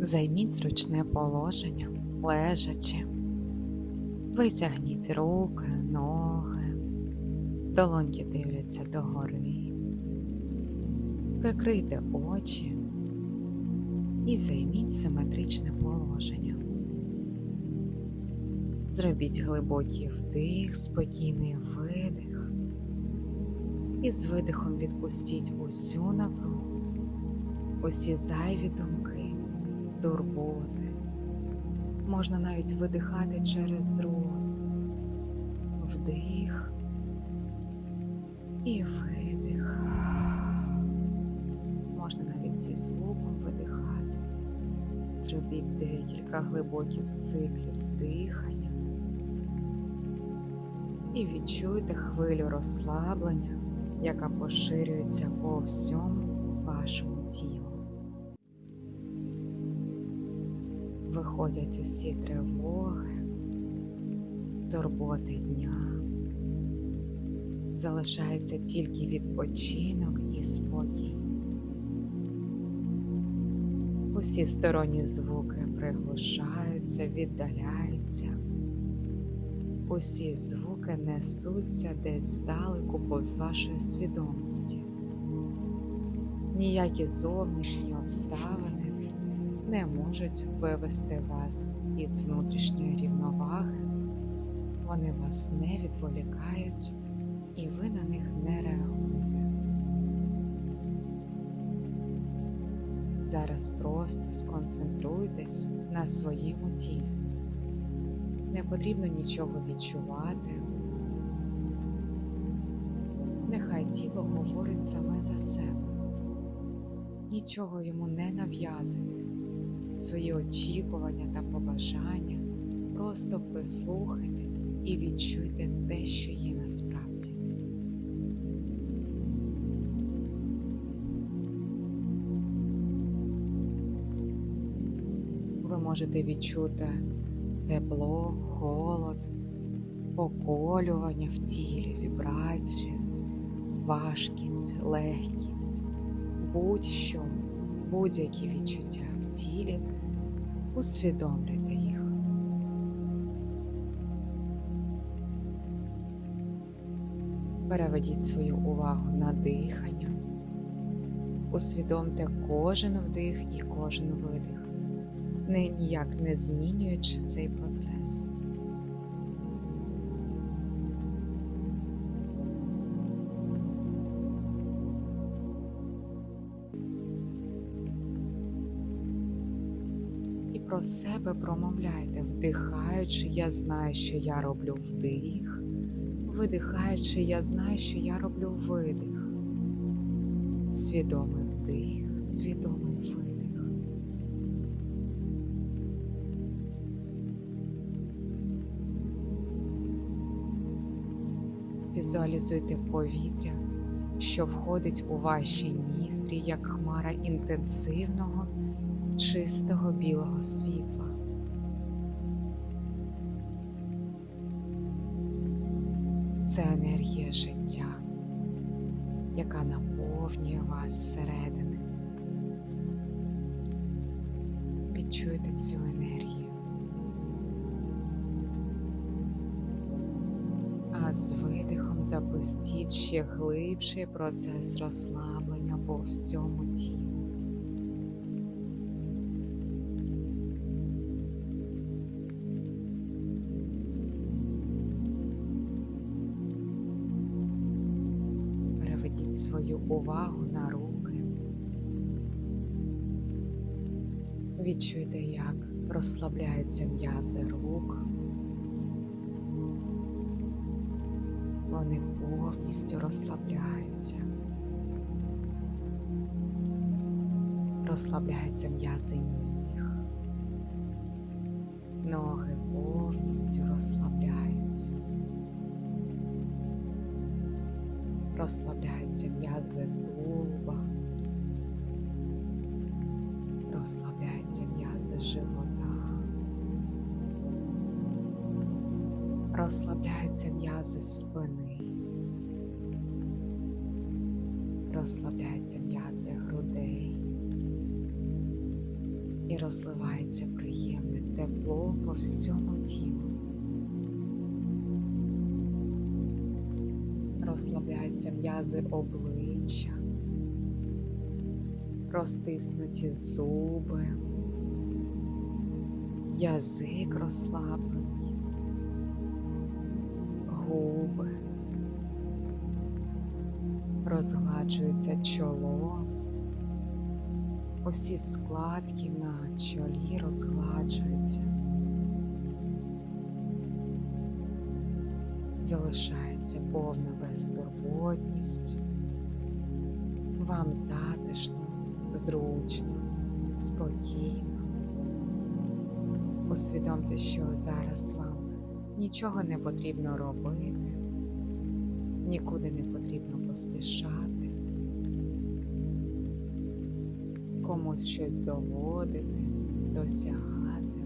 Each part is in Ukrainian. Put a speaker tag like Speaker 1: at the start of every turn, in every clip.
Speaker 1: Займіть зручне положення, лежачи. Витягніть руки, ноги, долоньки дивляться догори. Прикрийте очі і займіть симетричне положення. Зробіть глибокий вдих, спокійний видих. І з видихом відпустіть усю напругу, усі зайві думки, турботи. Можна навіть видихати через рот. Вдих і видих. Можна навіть зі звуком видихати. Зробіть декілька глибоких циклів дихання і відчуйте хвилю розслаблення, яка поширюється по всьому вашому тілу. Виходять усі тривоги, турботи дня. Залишається тільки відпочинок і спокій. Усі сторонні звуки приглушаються, віддаляються. Усі звуки несуться десь здалеку повз вашої свідомості. Ніякі зовнішні обставини не можуть вивести вас із внутрішньої рівноваги, вони вас не відволікають і ви на них не реагуєте. Зараз просто сконцентруйтесь на своєму тілі. Не потрібно нічого відчувати. Нехай тіло говорить саме за себе. Нічого йому не нав'язуйте, свої очікування та побажання. Просто прислухайтесь і відчуйте те, що є насправді. Ви можете відчути тепло, холод, поколювання в тілі, вібрацію, важкість, легкість, будь-що, будь-які відчуття в тілі, усвідомлюйте їх. Переведіть свою увагу на дихання, усвідомте кожен вдих і кожен видих ніяк не змінюючи цей процес. Про себе промовляйте, вдихаючи, я знаю, що я роблю вдих, видихаючи, я знаю, що я роблю видих. Свідомий вдих, свідомий видих. Візуалізуйте повітря, що входить у ваші ністрі як хмара інтенсивного, чистого білого світла. Це енергія життя, яка наповнює вас зсередини. Відчуйте цю енергію. А з видихом запустіть ще глибший процес розслаблення по всьому тілу. Свою увагу на руки. Відчуйте, як розслабляються м'язи рук. Вони повністю розслабляються. Розслабляються м'язи ніг. Ноги повністю розслабляються. Розслабляються м'язи тулуба. Розслабляються м'язи живота. Розслабляються м'язи спини. Розслабляються м'язи грудей. і розливається приємне тепло по всьому тілу. Розслабляються м'язи обличчя, розтиснуті зуби, язик розслаблений, губи, розгладжується чоло, усі складки на чолі розгладжуються. Залишається повна безтурботність. Вам затишно, зручно, спокійно. Усвідомте, що зараз вам нічого не потрібно робити, нікуди не потрібно поспішати, комусь щось доводити, досягати.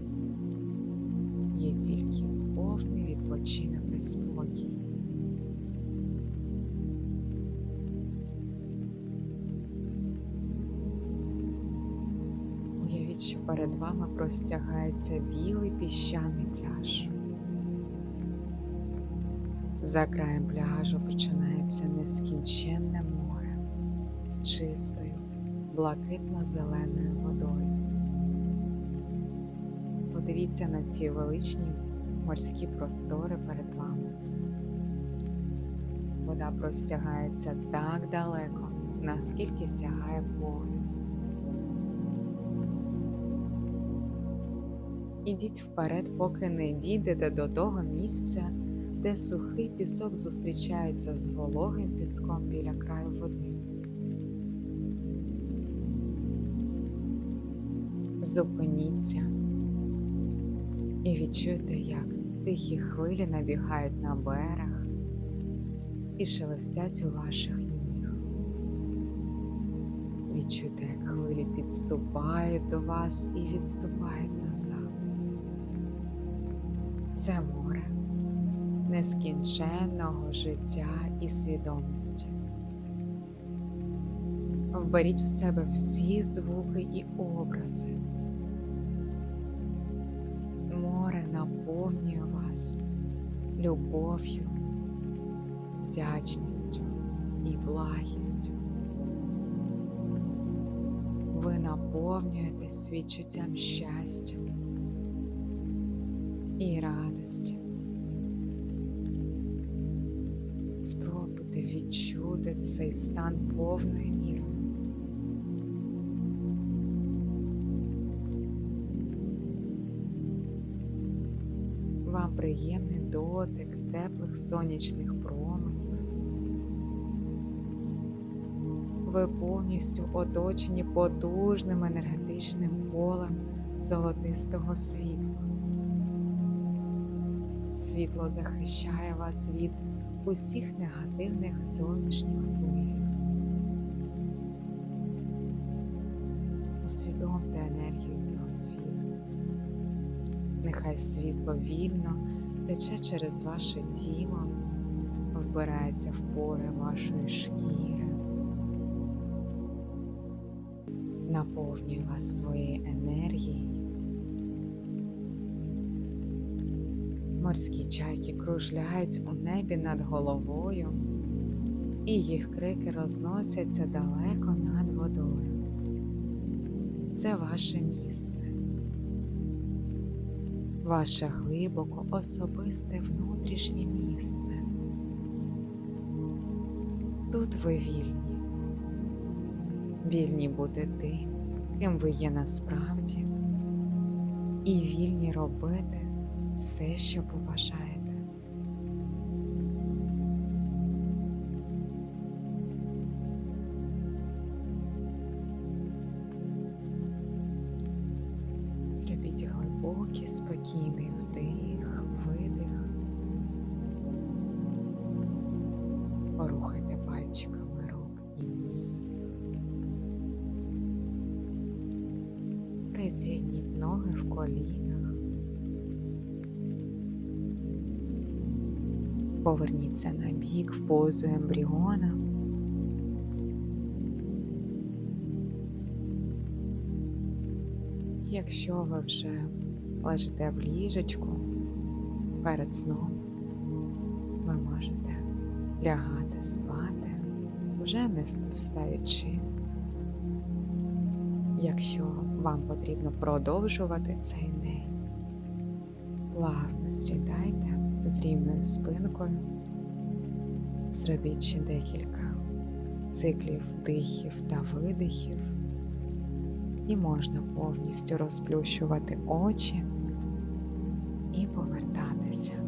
Speaker 1: Є тільки повний відпочинок і спокій. Уявіть, що перед вами простягається білий піщаний пляж. За краєм пляжу починається нескінченне море з чистою, блакитно-зеленою водою. Подивіться на ці величні морські простори перед вами. Вода простягається так далеко, наскільки сягає погляд. Ідіть вперед, поки не дійдете до того місця, де сухий пісок зустрічається з вологим піском біля краю води. Зупиніться і відчуйте, як тихі хвилі набігають на берег і шелестять у ваших ніг. Відчуйте, як хвилі підступають до вас і відступають назад. Це море нескінченного життя і свідомості. Вберіть в себе всі звуки і образи. Вас любов'ю, вдячністю і благістю. Ви наповнюєтесь відчуттям щастя і радості. Спробуйте відчути цей стан повною мірою. Вам приємний дотик теплих сонячних променів. Ви повністю оточені потужним енергетичним полем золотистого світла. Світло захищає вас від усіх негативних зовнішніх впливів. Нехай світло вільно тече через ваше тіло, вбирається в пори вашої шкіри, наповнює вас своєю енергією. Морські чайки кружляють у небі над головою, і їх крики розносяться далеко над водою. Це ваше місце, ваше глибоко особисте внутрішнє місце. Тут ви вільні, вільні бути тим, ким ви є насправді, і вільні робити все, що побажаєте. Спокійний вдих, видих. Порухайте пальчиками рук і ніг. Призігніть ноги в колінах. Поверніться на бік в позу ембріона. Якщо ви вже лежите в ліжечку перед сном, ви можете лягати спати, вже не встаючи. Якщо вам потрібно продовжувати цей день, плавно сідайте з рівною спинкою, зробіть ще декілька циклів вдихів та видихів, і можна повністю розплющувати очі і повертатися.